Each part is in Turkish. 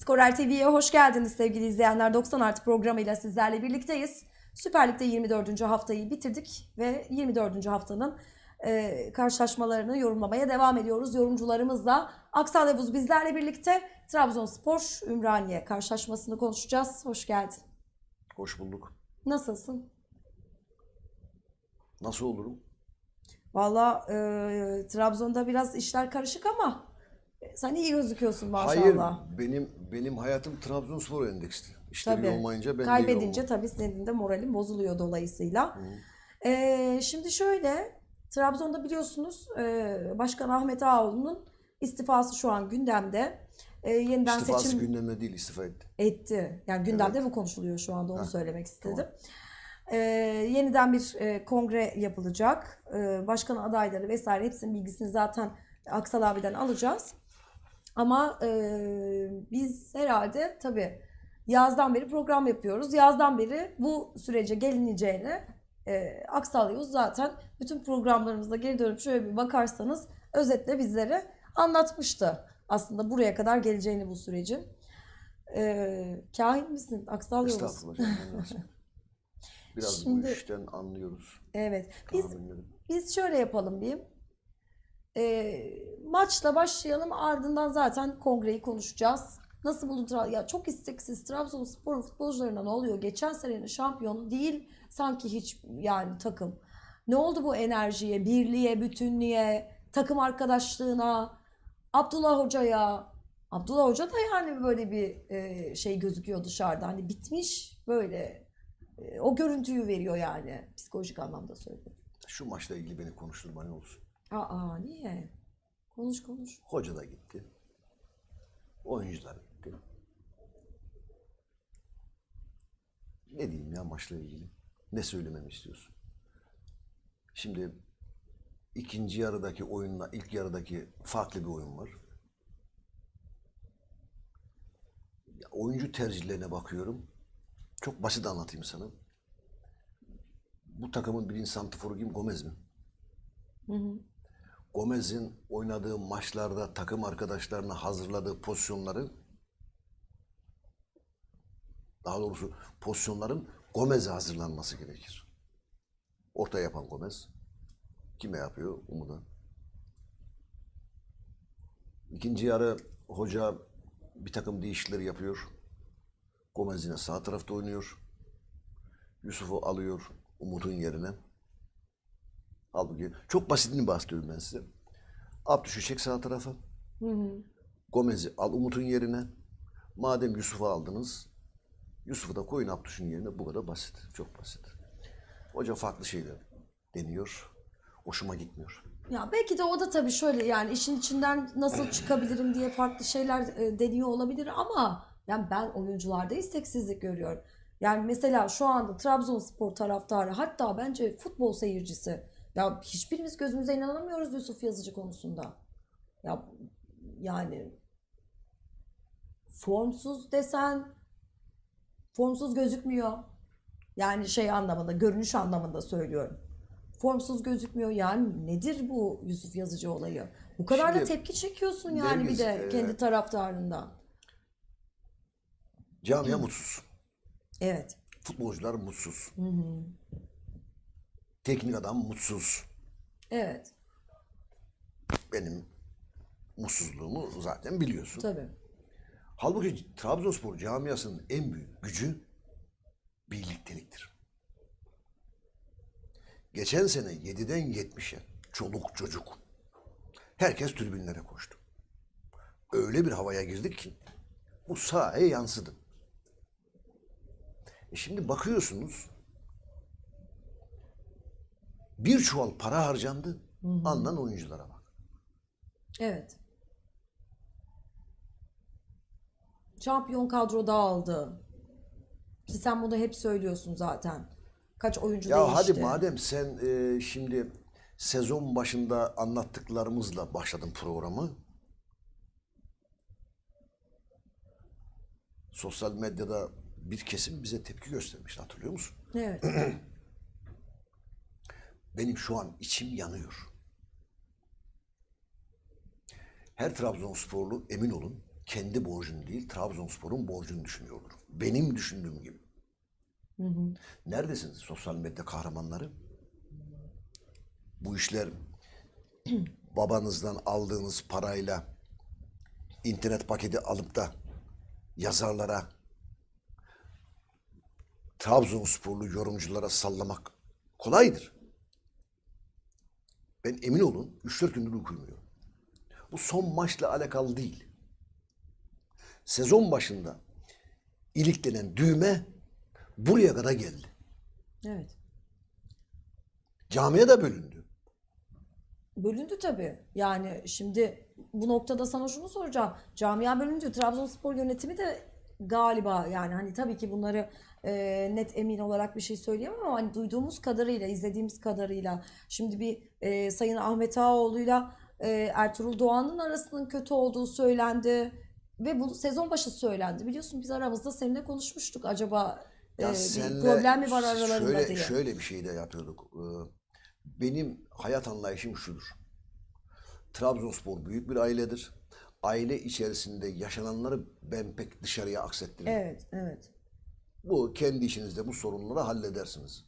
Skorer TV'ye hoş geldiniz sevgili izleyenler. 90 artı programıyla sizlerle birlikteyiz. Süper Lig'de 24. haftayı bitirdik ve 24. haftanın e, karşılaşmalarını yorumlamaya devam ediyoruz. Yorumcularımızla Aksal Yavuz bizlerle birlikte Trabzonspor Ümraniye karşılaşmasını konuşacağız. Hoş geldin. Hoş bulduk. Nasılsın? Nasıl olurum? Valla e, Trabzon'da biraz işler karışık ama sen iyi gözüküyorsun maşallah. Hayır, benim benim hayatım Trabzonspor endeksti. İşte Tabii. olmayınca ben Kaybedince tabii senin de moralin bozuluyor dolayısıyla. Ee, şimdi şöyle Trabzon'da biliyorsunuz e, Başkan Ahmet Ağaoğlu'nun istifası şu an gündemde. E, yeniden İstifası seçim gündemde değil, istifa etti. etti. Yani gündemde bu konuşuluyor şu anda onu söylemek istedim. Ee, yeniden bir e, kongre yapılacak. Ee, başkan adayları vesaire hepsinin bilgisini zaten Aksal abiden alacağız. Ama e, biz herhalde tabii yazdan beri program yapıyoruz. Yazdan beri bu sürece gelineceğini e, Aksal Yavuz zaten bütün programlarımızda geri dönüp şöyle bir bakarsanız özetle bizlere anlatmıştı. Aslında buraya kadar geleceğini bu sürecin. E, kahin misin Aksal Yavuz? Estağfurullah. canım? Biraz Şimdi- bu işten anlıyoruz. Evet. Biz. Biz şöyle yapalım diyeyim. Ee, maçla başlayalım ardından zaten kongreyi konuşacağız. Nasıl buldun? Tra- Ya çok isteksiz Trabzonspor futbolcularına ne oluyor? Geçen senenin şampiyonu değil sanki hiç yani takım. Ne oldu bu enerjiye, birliğe, bütünlüğe, takım arkadaşlığına, Abdullah Hoca'ya? Abdullah Hoca da yani böyle bir e, şey gözüküyor dışarıda. Hani bitmiş böyle e, o görüntüyü veriyor yani psikolojik anlamda söylüyorum. Şu maçla ilgili beni konuşturma ne olsun. Aa niye? Konuş konuş. Hoca da gitti. Oyuncular gitti. Ne diyeyim ya maçla ilgili? Ne söylememi istiyorsun? Şimdi ikinci yarıdaki oyunla ilk yarıdaki farklı bir oyun var. Ya, oyuncu tercihlerine bakıyorum. Çok basit anlatayım sana. Bu takımın birinci santiforu kim? Gomez mi? Gomez'in oynadığı maçlarda takım arkadaşlarına hazırladığı pozisyonları daha doğrusu pozisyonların Gomez'e hazırlanması gerekir. Orta yapan Gomez. Kime yapıyor? Umut'a. İkinci yarı hoca bir takım değişiklikleri yapıyor. Gomez yine sağ tarafta oynuyor. Yusuf'u alıyor Umut'un yerine. Halbuki çok basitini bahsediyorum ben size. Abdüş'ü çek sağ tarafa. Gomez'i al Umut'un yerine. Madem Yusuf'u aldınız, Yusuf'u da koyun Abdüş'ün yerine. Bu kadar basit. Çok basit. Hoca farklı şeyler deniyor. Hoşuma gitmiyor. Ya belki de o da tabii şöyle yani işin içinden nasıl çıkabilirim diye farklı şeyler e, deniyor olabilir ama yani ben oyuncularda isteksizlik görüyorum. Yani mesela şu anda Trabzonspor taraftarı hatta bence futbol seyircisi ya hiçbirimiz gözümüze inanamıyoruz Yusuf Yazıcı konusunda. Ya yani formsuz desen formsuz gözükmüyor. Yani şey anlamında, görünüş anlamında söylüyorum. Formsuz gözükmüyor. Yani nedir bu Yusuf Yazıcı olayı? Bu kadar da Şimdi, tepki çekiyorsun yani bir Nergis, de e, kendi taraftarından. Camia mutsuz. Evet. Futbolcular mutsuz. Teknik adam mutsuz. Evet. Benim mutsuzluğumu zaten biliyorsun. Tabii. Halbuki Trabzonspor camiasının en büyük gücü birlikteliktir. Geçen sene 7'den 70'e çoluk çocuk herkes tribünlere koştu. Öyle bir havaya girdik ki bu sahaya yansıdı. E şimdi bakıyorsunuz bir çuval para harcandı. Alınan oyunculara bak. Evet. Şampiyon kadro dağıldı. Ki sen bunu hep söylüyorsun zaten. Kaç oyuncu Ya değişti. hadi madem sen e, şimdi sezon başında anlattıklarımızla başladın programı. Sosyal medyada bir kesim bize tepki göstermişti hatırlıyor musun? Evet. Benim şu an içim yanıyor. Her Trabzonsporlu emin olun kendi borcunu değil Trabzonspor'un borcunu düşünüyordur. Benim düşündüğüm gibi. Neredesiniz sosyal medya kahramanları? Bu işler babanızdan aldığınız parayla internet paketi alıp da yazarlara Trabzonsporlu yorumculara sallamak kolaydır. Ben emin olun 3-4 gündür uyku uyumuyorum. Bu son maçla alakalı değil. Sezon başında iliklenen düğme buraya kadar geldi. Evet. Camiye de bölündü. Bölündü tabii. Yani şimdi bu noktada sana şunu soracağım. Camia bölündü. Trabzonspor yönetimi de galiba yani hani tabii ki bunları e, net emin olarak bir şey söyleyemem ama hani duyduğumuz kadarıyla, izlediğimiz kadarıyla şimdi bir e, Sayın Ahmet Ağaoğlu'yla e, Ertuğrul Doğan'ın arasının kötü olduğu söylendi ve bu sezon başı söylendi. Biliyorsun biz aramızda seninle konuşmuştuk acaba e, bir problem mi var aralarında şöyle, diye. Şöyle bir şey de yapıyorduk. Ee, Benim hayat anlayışım şudur. Trabzonspor büyük bir ailedir. Aile içerisinde yaşananları ben pek dışarıya aksettirmem. Evet, evet. Bu kendi işinizde bu sorunları halledersiniz.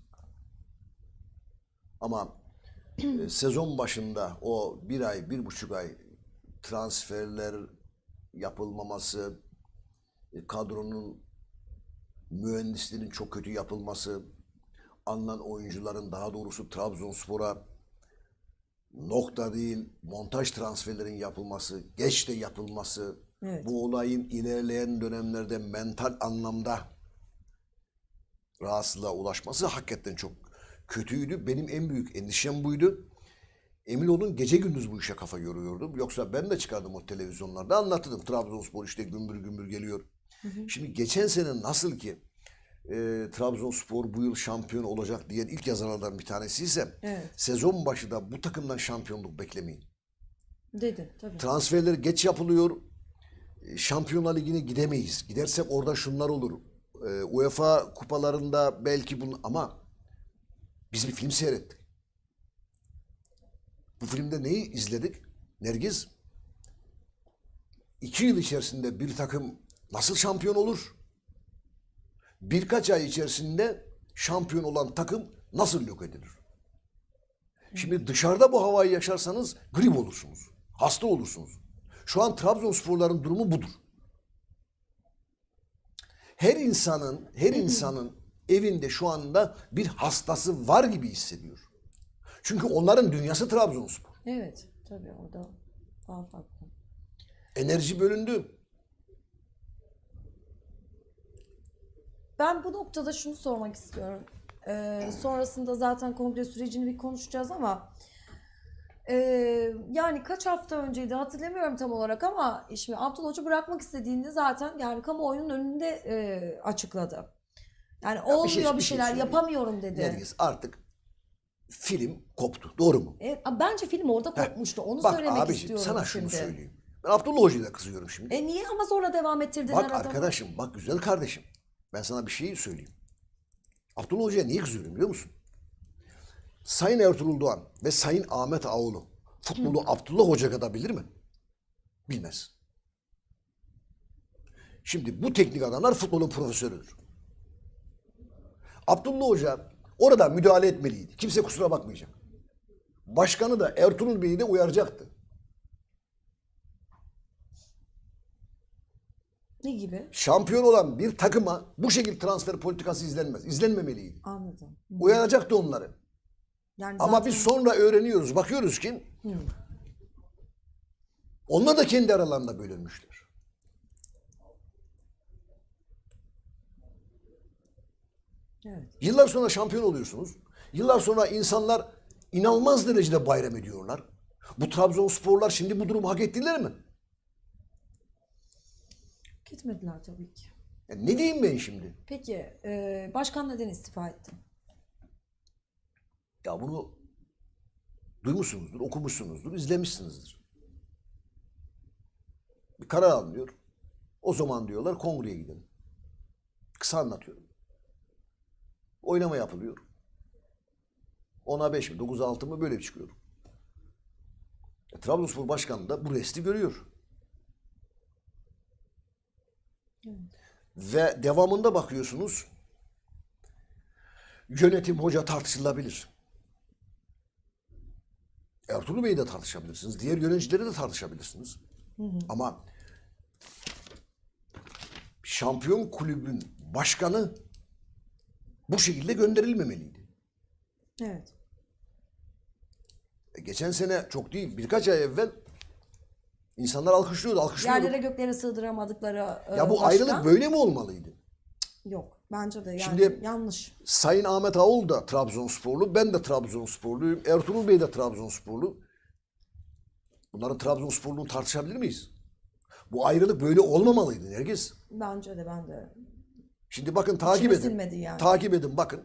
Ama e, sezon başında o bir ay, bir buçuk ay transferler yapılmaması, e, kadronun mühendisliğinin çok kötü yapılması, alınan oyuncuların daha doğrusu Trabzonspor'a nokta değil montaj transferlerin yapılması, geç de yapılması, Evet. bu olayın ilerleyen dönemlerde mental anlamda rahatsızlığa ulaşması hakikaten çok kötüydü. Benim en büyük endişem buydu. Emin olun gece gündüz bu işe kafa yoruyordum. Yoksa ben de çıkardım o televizyonlarda anlatırdım. Trabzonspor işte gümbür gümbür geliyor. Şimdi geçen sene nasıl ki e, Trabzonspor bu yıl şampiyon olacak diyen ilk yazarlardan bir tanesiysem Evet. sezon başı da bu takımdan şampiyonluk beklemeyin. Dedin tabii. Transferler geç yapılıyor. E, Şampiyonlar Ligi'ne gidemeyiz. Gidersek orada şunlar olur. E, UEFA kupalarında belki bunu ama biz bir film seyrettik. Bu filmde neyi izledik? Nergiz? İki yıl içerisinde bir takım nasıl şampiyon olur? Birkaç ay içerisinde şampiyon olan takım nasıl yok edilir? Şimdi dışarıda bu havayı yaşarsanız grip olursunuz. Hasta olursunuz. Şu an Trabzonsporların durumu budur. Her insanın, her insanın evinde şu anda bir hastası var gibi hissediyor. Çünkü onların dünyası Trabzonspor. Evet, tabii orada daha farklı. Enerji bölündü. Ben bu noktada şunu sormak istiyorum. Ee, sonrasında zaten kongre sürecini bir konuşacağız ama e, yani kaç hafta önceydi hatırlamıyorum tam olarak ama şimdi Abdullah Hoca bırakmak istediğinde zaten yani kamuoyunun önünde e, açıkladı. Yani olmuyor bir, şey- bir şey şeyler söyleyeyim. yapamıyorum dedi. Nergis artık film koptu. Doğru mu? Evet, bence film orada kopmuştu. Onu Bak söylemek abiciğim, istiyorum sana şunu şimdi. söyleyeyim. Ben Abdullah Hoca'ya da kızıyorum şimdi. E niye ama sonra devam ettirdiler Bak adamı? arkadaşım, bak güzel kardeşim. Ben sana bir şey söyleyeyim. Abdullah Hoca'ya niye kızıyorum biliyor musun? Sayın Ertuğrul Doğan ve Sayın Ahmet Ağoğlu futbolu Abdullah Hoca kadar bilir mi? Bilmez. Şimdi bu teknik adamlar futbolun profesörüdür. Abdullah Hoca orada müdahale etmeliydi. Kimse kusura bakmayacak. Başkanı da Ertuğrul Bey'i de uyaracaktı. Ne gibi? Şampiyon olan bir takıma bu şekilde transfer politikası izlenmez. İzlenmemeliydi. Anladım. Uyaracaktı onları. Yani Ama zaten- biz sonra öğreniyoruz, bakıyoruz ki onlar da kendi aralarında bölünmüşler. Evet. Yıllar sonra şampiyon oluyorsunuz. Yıllar sonra insanlar inanılmaz derecede bayram ediyorlar. Bu Trabzonsporlar şimdi bu durumu hak ettiler mi? Gitmediler tabii ki. Ya ne diyeyim ben şimdi? Peki e, başkan neden istifa etti? Ya bunu duymuşsunuzdur, okumuşsunuzdur, izlemişsinizdir. Bir karar alınıyor. O zaman diyorlar kongreye gidelim. Kısa anlatıyorum. Oynama yapılıyor. 10'a 5 mi, 9'a 6 mı böyle bir çıkıyor. E, Trabzonspor Başkanı da bu resti görüyor. Ve devamında bakıyorsunuz yönetim hoca tartışılabilir. Ertuğrul Bey'i de tartışabilirsiniz. Diğer yöneticileri de tartışabilirsiniz. Ama şampiyon kulübün başkanı bu şekilde gönderilmemeliydi. Evet. E, Geçen sene çok değil birkaç ay evvel insanlar alkışlıyordu, alkışlıyordu. Yerlere göklere sığdıramadıkları e, Ya bu başkan- ayrılık böyle mi olmalıydı? Yok. Bence de yani Şimdi- yanlış. Sayın Ahmet Ağol da Trabzonsporlu, ben de Trabzonsporluyum, Ertuğrul Bey de Trabzonsporlu. Bunların Trabzonsporluğunu tartışabilir miyiz? Bu ayrılık böyle olmamalıydı Nergis. Bence de ben de. Şimdi bakın takip edin. yani. Takip edin bakın.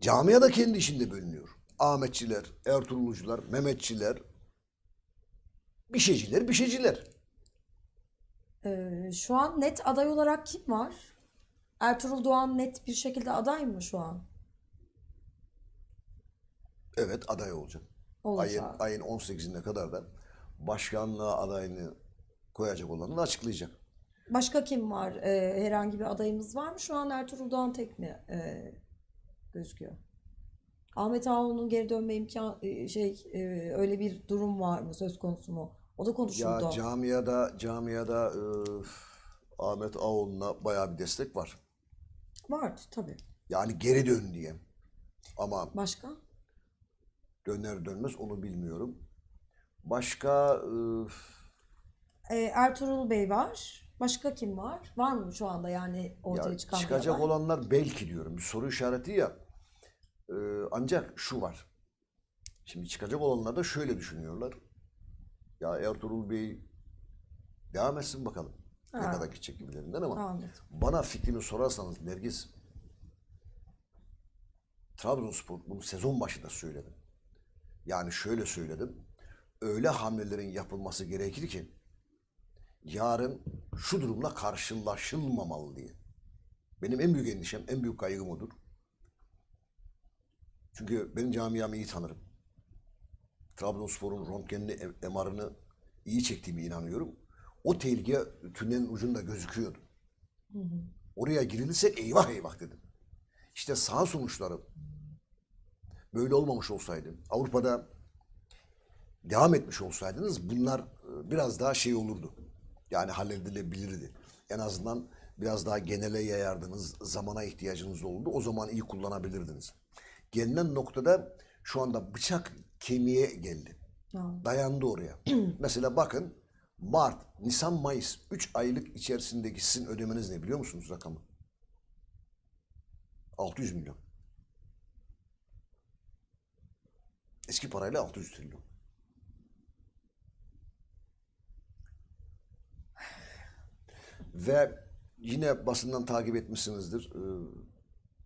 Camia da kendi içinde bölünüyor. Ahmetçiler, Ertuğrulcular, Mehmetçiler, bir şeyciler, bir şeyciler. Ee, şu an net aday olarak kim var? Ertuğrul Doğan net bir şekilde aday mı şu an? Evet aday olacak. Olacak. Ayın, ayın 18'ine kadar da başkanlığa adayını koyacak olanını açıklayacak. Başka kim var? Ee, herhangi bir adayımız var mı? Şu an Ertuğrul Doğan tek mi ee, gözüküyor? Ahmet Ağaoğlu'nun geri dönme imkan e, şey e, öyle bir durum var mı söz konusu mu? O da Ya konuşuldu. camiada camiada e, Ahmet Ağoğlu'na bayağı bir destek var. Vardı tabii. Yani geri dön diye. Ama Başka? döner dönmez onu bilmiyorum. Başka e, Ee, Ertuğrul Bey var. Başka kim var? Var mı şu anda yani ortaya ya çıkan bir çıkacak aday? olanlar belki diyorum. Bir soru işareti ya. E, ancak şu var. Şimdi çıkacak olanlar da şöyle düşünüyorlar. Ya Ertuğrul Bey devam etsin bakalım. Ne Ha. kadar gidecek gibilerinden ama Anladım. bana fikrimi sorarsanız Nergis Trabzonspor bunu sezon başında söyledim. Yani şöyle söyledim. Öyle hamlelerin yapılması gerekir ki yarın şu durumla karşılaşılmamalı diye. Benim en büyük endişem, en büyük kaygım odur. Çünkü benim camiamı iyi tanırım. Trabzonspor'un röntgenini, MR'ını iyi çektiğime inanıyorum. O tehlike tünelin ucunda gözüküyordu. Oraya girilirse eyvah eyvah dedim. İşte sağ sonuçları böyle olmamış olsaydı, Avrupa'da devam etmiş olsaydınız bunlar e, biraz daha şey olurdu. Yani halledilebilirdi. En azından biraz daha genele yayardınız, zamana ihtiyacınız olurdu. O zaman iyi kullanabilirdiniz. Gelinen noktada şu anda bıçak kemiğe geldi. Ya. Dayandı oraya. Mesela bakın Mart, Nisan, Mayıs 3 aylık içerisindeki sizin ödemeniz ne biliyor musunuz rakamı? 600 milyon. Eski parayla 600 trilyon. Ve yine basından takip etmişsinizdir. Ee,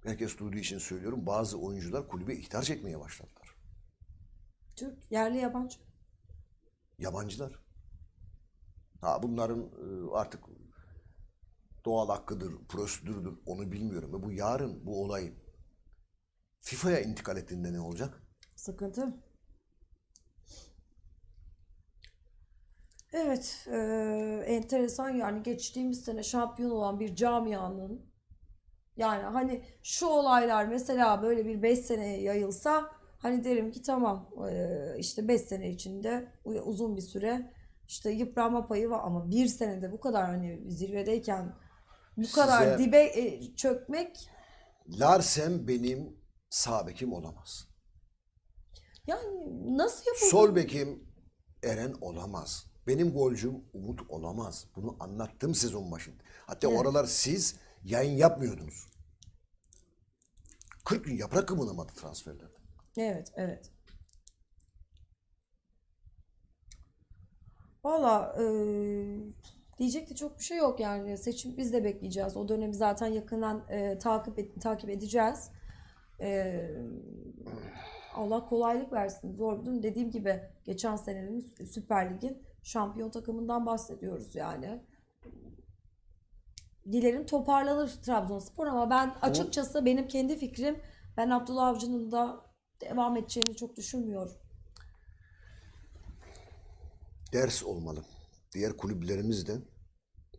Herkes duyduğu için söylüyorum. Bazı oyuncular kulübe ihtiyaç etmeye başladılar. Türk, yerli, yabancı. Yabancılar. Ha bunların e, artık doğal hakkıdır, prosedürdür onu bilmiyorum. Ve bu yarın bu olay FIFA'ya intikal ettiğinde ne olacak? Sıkıntı. Evet, e, enteresan yani geçtiğimiz sene şampiyon olan bir camianın yani hani şu olaylar mesela böyle bir 5 seneye yayılsa hani derim ki tamam işte 5 sene içinde uzun bir süre işte yıpranma payı var ama bir senede bu kadar hani zirvedeyken bu kadar Size- dibe e, çökmek Larsen benim sağ bekim olamaz. yani nasıl yapıldı? Sol bekim Eren olamaz. Benim golcüm Umut olamaz. Bunu anlattım sezon başında. Hatta Evet. o aralar siz yayın yapmıyordunuz. 40 gün yaprak kımıldamadı transferlerde. Evet, evet. Valla eee, diyecek de çok bir şey yok yani seçim biz de bekleyeceğiz. O dönemi zaten yakından eee, takip et- takip edeceğiz. Eee, Allah kolaylık versin. Zor bir durum. Dediğim gibi geçen senenin Süper Lig'in şampiyon takımından bahsediyoruz yani. Dilerim toparlanır Trabzonspor ama ben açıkçası benim kendi fikrim ben Abdullah Avcı'nın da devam edeceğini çok düşünmüyorum. ders olmalı. Diğer kulüplerimiz de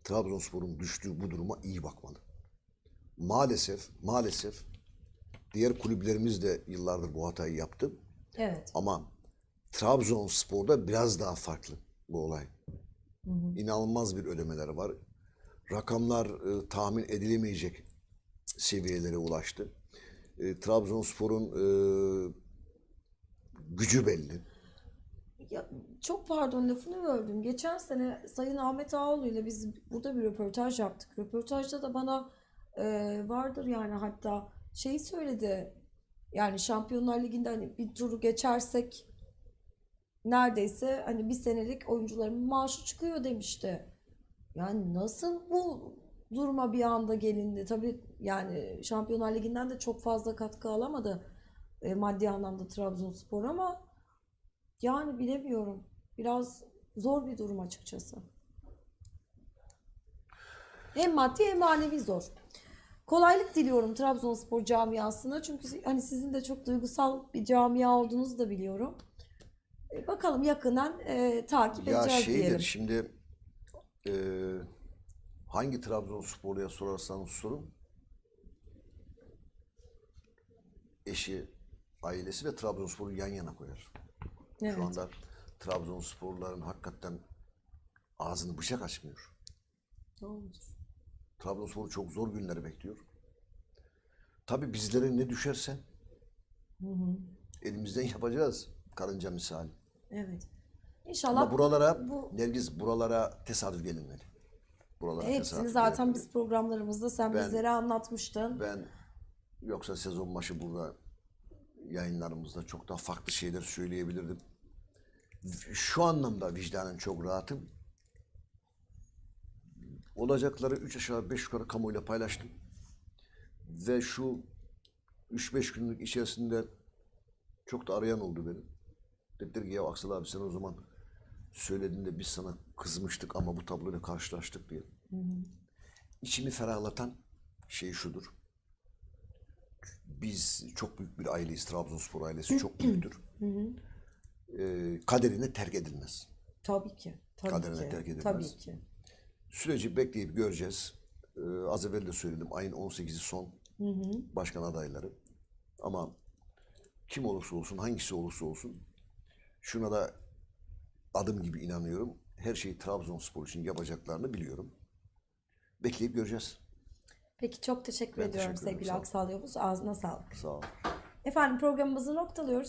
Trabzonspor'un düştüğü bu duruma iyi bakmalı. Maalesef, maalesef diğer kulüplerimiz de yıllardır bu hatayı yaptı. Evet. Ama Trabzonspor'da biraz daha farklı bu olay. İnanılmaz bir ödemeler var. Rakamlar e, tahmin edilemeyecek seviyelere ulaştı. E, Trabzonspor'un e, gücü belli. Ya, çok pardon lafını böldüm. Geçen sene Sayın Ahmet Ağaoğlu ile biz burada bir röportaj yaptık. Röportajda da bana e, vardır yani hatta şeyi söyledi. Yani Şampiyonlar Ligi'nde hani bir turu geçersek neredeyse hani bir senelik oyuncuların maaşı çıkıyor demişti. Yani nasıl bu duruma bir anda gelindi? Tabii yani Şampiyonlar Ligi'nden de çok fazla katkı alamadı e, maddi anlamda Trabzonspor ama yani bilemiyorum. Biraz zor bir durum açıkçası. Hem maddi hem manevi zor. Kolaylık diliyorum Trabzonspor camiasına. Çünkü hani sizin de çok duygusal bir camia olduğunuzu da biliyorum. E, bakalım yakından e, takip Ya edeceğiz şeydir diyelim. şimdi e, hangi Trabzonsporluya sorarsanız sorun eşi, ailesi ve Trabzonspor'u yan yana koyar. Evet. Şu anda Trabzonsporluların hakikaten ağzını bıçak açmıyor. Doğrudur. Trabzonspor'u çok zor günleri bekliyor. Tabii bizlere ne düşerse elimizden yapacağız. Karınca misali. Evet. İnşallah Ama buralara, bu- Nergiz buralara tesadüf gelinmeli. Buralara hepsini zaten gelinmeli. biz programlarımızda sen Ben- bizlere anlatmıştın. Ben yoksa sezon başı burada yayınlarımızda çok daha farklı şeyler söyleyebilirdim. Şu anlamda vicdanen çok rahatım. Olacakları 3 aşağı 5 yukarı kamuoyuyla paylaştım. Ve şu 3-5 günlük içerisinde çok da arayan oldu beni. Dediler ki ya Aksel abi sen o zaman söylediğinde biz sana kızmıştık ama bu tabloyla karşılaştık diye. İçimi ferahlatan şey şudur biz çok büyük bir aileyiz. Trabzonspor ailesi çok büyüktür. Ee, kaderine terk edilmez. Tabii ki. Tabii Kaderine ki. terk edilmez. Tabii ki. Süreci bekleyip göreceğiz. Ee, az evvel de söyledim. Ayın 18'i son başkan adayları. Ama kim olursa olsun, hangisi olursa olsun şuna da adım gibi inanıyorum. Her şeyi Trabzonspor için yapacaklarını biliyorum. Bekleyip göreceğiz. Peki çok teşekkür Ben ediyorum teşekkür sevgili. Aksal Yavuz. Ağzına sağlık. Sağ ol. Efendim programımızı noktalıyoruz.